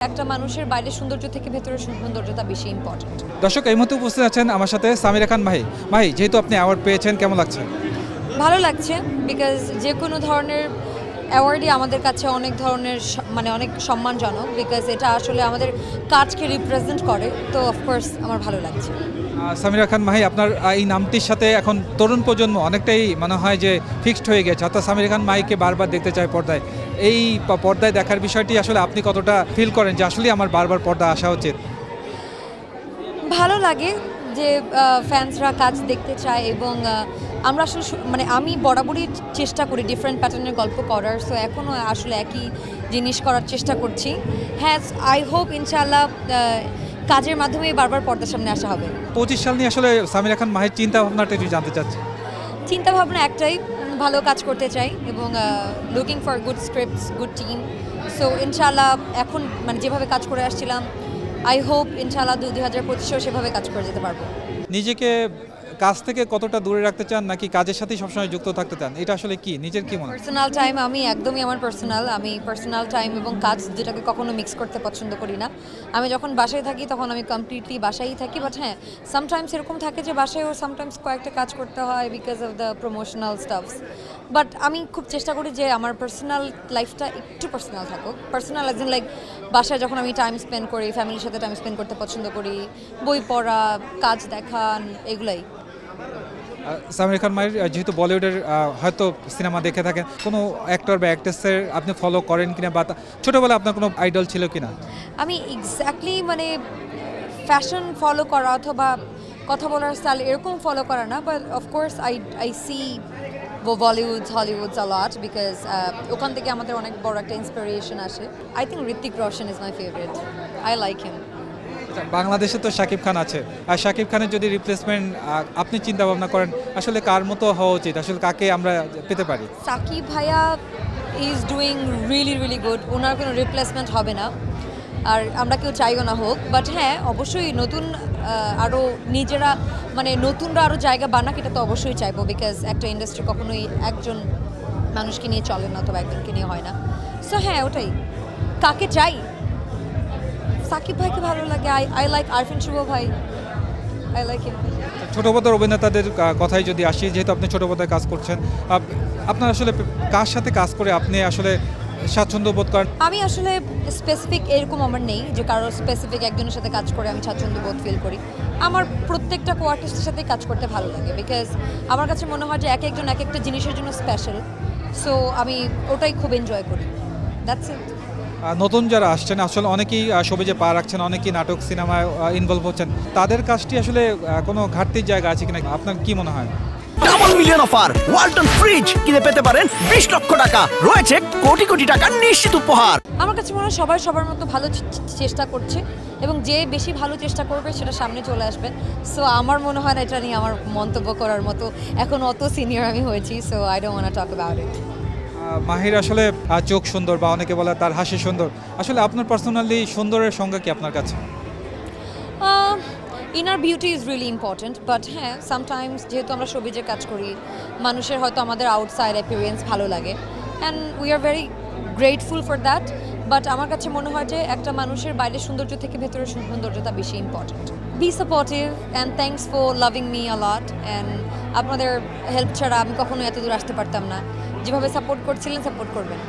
একটা মানুষের বাইরের সৌন্দর্য থেকে ভেতরের সৌন্দর্যটা বেশি ইম্পর্টেন্ট দর্শক এই মুহূর্তে উপস্থিত আছেন আমার সাথে সামিরা খান ভাই ভাই যেহেতু আপনি অ্যাওয়ার্ড পেয়েছেন কেমন লাগছে? ভালো লাগছে বিকজ যে কোনো ধরনের অ্যাওয়ার্ডই আমাদের কাছে অনেক ধরনের মানে অনেক সম্মানজনক বিকজ এটা আসলে আমাদের কাজকে রিপ্রেজেন্ট করে তো অফকোর্স আমার ভালো লাগছে। সামিরা খান ভাই আপনার এই নামটির সাথে এখন তরুণ প্রজন্ম অনেকটাই মনে হয় যে ফিক্সড হয়ে গেছে। অর্থাৎ সামিরা খান মাইকে বারবার দেখতে চায় পর্দায়। এই পর্দায় দেখার বিষয়টি আসলে আপনি কতটা ফিল করেন যে আসলে আমার বারবার পর্দা আসা উচিত? ভালো লাগে যে ফ্যান্সরা কাজ দেখতে চায় এবং আমরা আসলে মানে আমি বরাবরই চেষ্টা করি ডিফারেন্ট প্যাটার্নের গল্প করার। সো এখনও আসলে একই জিনিস করার চেষ্টা করছি। হ্যাঁ আই হোপ ইনশাআল্লাহ আহ, কাজের মাধ্যমে বারবার পর্দার সামনে আসা হবে। পঁচিশ সাল নিয়ে আসলে সামিরা খান মাহের চিন্তা ভাবনাটা একটু জানতে চাচ্ছি। চিন্তা ভাবনা একটাই ভালো কাজ করতে চাই এবং looking for good scripts good team so ইনশাল্লাহ এখন মানে যেভাবে কাজ করে আসছিলাম আই হোপ ইনশাআল্লাহ দু দুই হাজার পঁচিশেও সেভাবে কাজ করে যেতে পারব। নিজেকে কাজ থেকে কতটা দূরে রাখতে চান নাকি কাজের সাথেই সবসময় যুক্ত থাকতে চান? এটা আসলে কি? নিজের কি মনে পার্সোনাল টাইম আমি একদমই আমার পার্সোনাল আমি পার্সোনাল টাইম এবং কাজ যেটাকে কখনো মিক্স করতে পছন্দ করি না। আমি যখন বাসায় থাকি তখন আমি কমপ্লিটলি বাসায়ই থাকি। বাট হ্যাঁ সামটাইমস এরকম থাকে যে বাসায়ও সামটাইমস কয়েকটা কাজ করতে হয় because of the promotional stuffs but আমি খুব চেষ্টা করি যে আমার পার্সোনাল লাইফটা একটু পার্সোনাল থাকুক। পার্সোনাল একদিন লাইক বাসায় যখন আমি টাইম স্পেন্ড করি ফ্যামিলির সাথে টাইম স্পেন্ড করতে পছন্দ করি, বই পড়া, কাজ দেখা, এগুলাই। সামির খান মায়ের যেহেতু বলিউডের হয়তো সিনেমা দেখে থাকেন, কোনো অ্যাক্টর বা অ্যাক্ট্রেসের আপনি ফলো করেন কিনা বা ছোটবেলায় আপনার কোনো আইডল ছিল কিনা? আমি এক্স্যাক্টলি মানে ফ্যাশন ফলো করা অথবা কথা বলার স্টাইল এরকম ফলো করা না but of course I I see Bollywood Hollywoods a lot because ওখান থেকে আমাদের অনেক বড় একটা ইন্সপিরেশন আসে। I think Hrithik Roshan is my favourite I like him বাংলাদেশে তো শাকিব খান আছে। আর শাকিব খানের যদি রিপ্লেসমেন্ট আপনি চিন্তা ভাবনা করেন, আসলে কার মতো হওয়া উচিত? আসলে কাকে আমরা পেতে পারি? সাকিব ভাইয়া is doing really really good ওনার কোনো রিপ্লেসমেন্ট হবে না। আর আমরা কেউ চাইও না হোক। বাট হ্যাঁ অবশ্যই নতুন আরও নিজেরা মানে নতুনরা আরও জায়গা বানাক, এটা তো অবশ্যই চাইব। বিকজ একটা ইন্ডাস্ট্রি কখনোই একজন মানুষকে নিয়ে চলে না, অথবা একজনকে নিয়ে হয় না। সো হ্যাঁ ওটাই। কাকে চাই? সাকিব ভাইকে ভালো লাগে। I I like Arefin Shuvo ভাই। আই লাইক হিম ছোট অভিনেতাদের কথাই যদি আসি যেহেতু আপনি ছোট কাজ করছেন আপনার আসলে কার সাথে কাজ করে আপনি আসলে স্বাচ্ছন্দ্য বোধ করেন? আমি আসলে স্পেসিফিক এরকম আমার নেই যে কারও স্পেসিফিক একজনের সাথে কাজ করে আমি স্বাচ্ছন্দ্য বোধ ফিল করি। আমার প্রত্যেকটা কো আর্টিস্টের সাথে কাজ করতে ভালো লাগে বিকজ আমার কাছে মনে হয় যে এক একজন এক একটা জিনিসের জন্য স্পেশাল সো আমি ওটাই খুব এনজয় করি। দ্যাটস ইট নতুন যারা আসছেন আসলে অনেকেই সবুজে পা রাখছেন অনেকেই নাটক সিনেমায় ইনভলভ হচ্ছেন। তাদের কাজটি আসলে কোনো ঘাটতির জায়গা আছে কিনা আপনার কি মনে হয়? Double million offer Walton fridge কিনে পেতে পারেন বিশ লক্ষ টাকা। রয়েছে কোটি কোটি টাকার নিশ্চিত উপহার। আমার কাছে মনে হয় সবাই সবার মতো ভালো চেষ্টা করছে এবং যে বেশি ভালো চেষ্টা করবে সেটা সামনে চলে আসবে। সো আমার মনে হয় না এটা নিয়ে আমার মন্তব্য করার মতো। এখন অত সিনিয়র আমি হয়েছি so I don't want talk about it Mahir আসলে চোখ সুন্দর বা অনেকে বলে তার হাসি সুন্দর। আসলে আপনার পার্সোনালি সুন্দরের সংজ্ঞা কি আপনার কাছে? Inner beauty is really important but হ্যাঁ সামটাইমস যেহেতু আমরা সবিজের কাজ করি, মানুষের হয়তো আমাদের আউটসাইড অ্যাপিয়ারেন্স ভালো লাগে। And we are very grateful for that but আমার কাছে মনে হয় যে একটা মানুষের বাইরের সৌন্দর্য থেকে ভেতরের সৌন্দর্যটা বেশি important be supportive and thanks for loving me a lot and আপনাদের হেল্প ছাড়া আমি কখনো এত দূর আসতে পারতাম না। যেভাবে সাপোর্ট করছিলেন সাপোর্ট করবেন।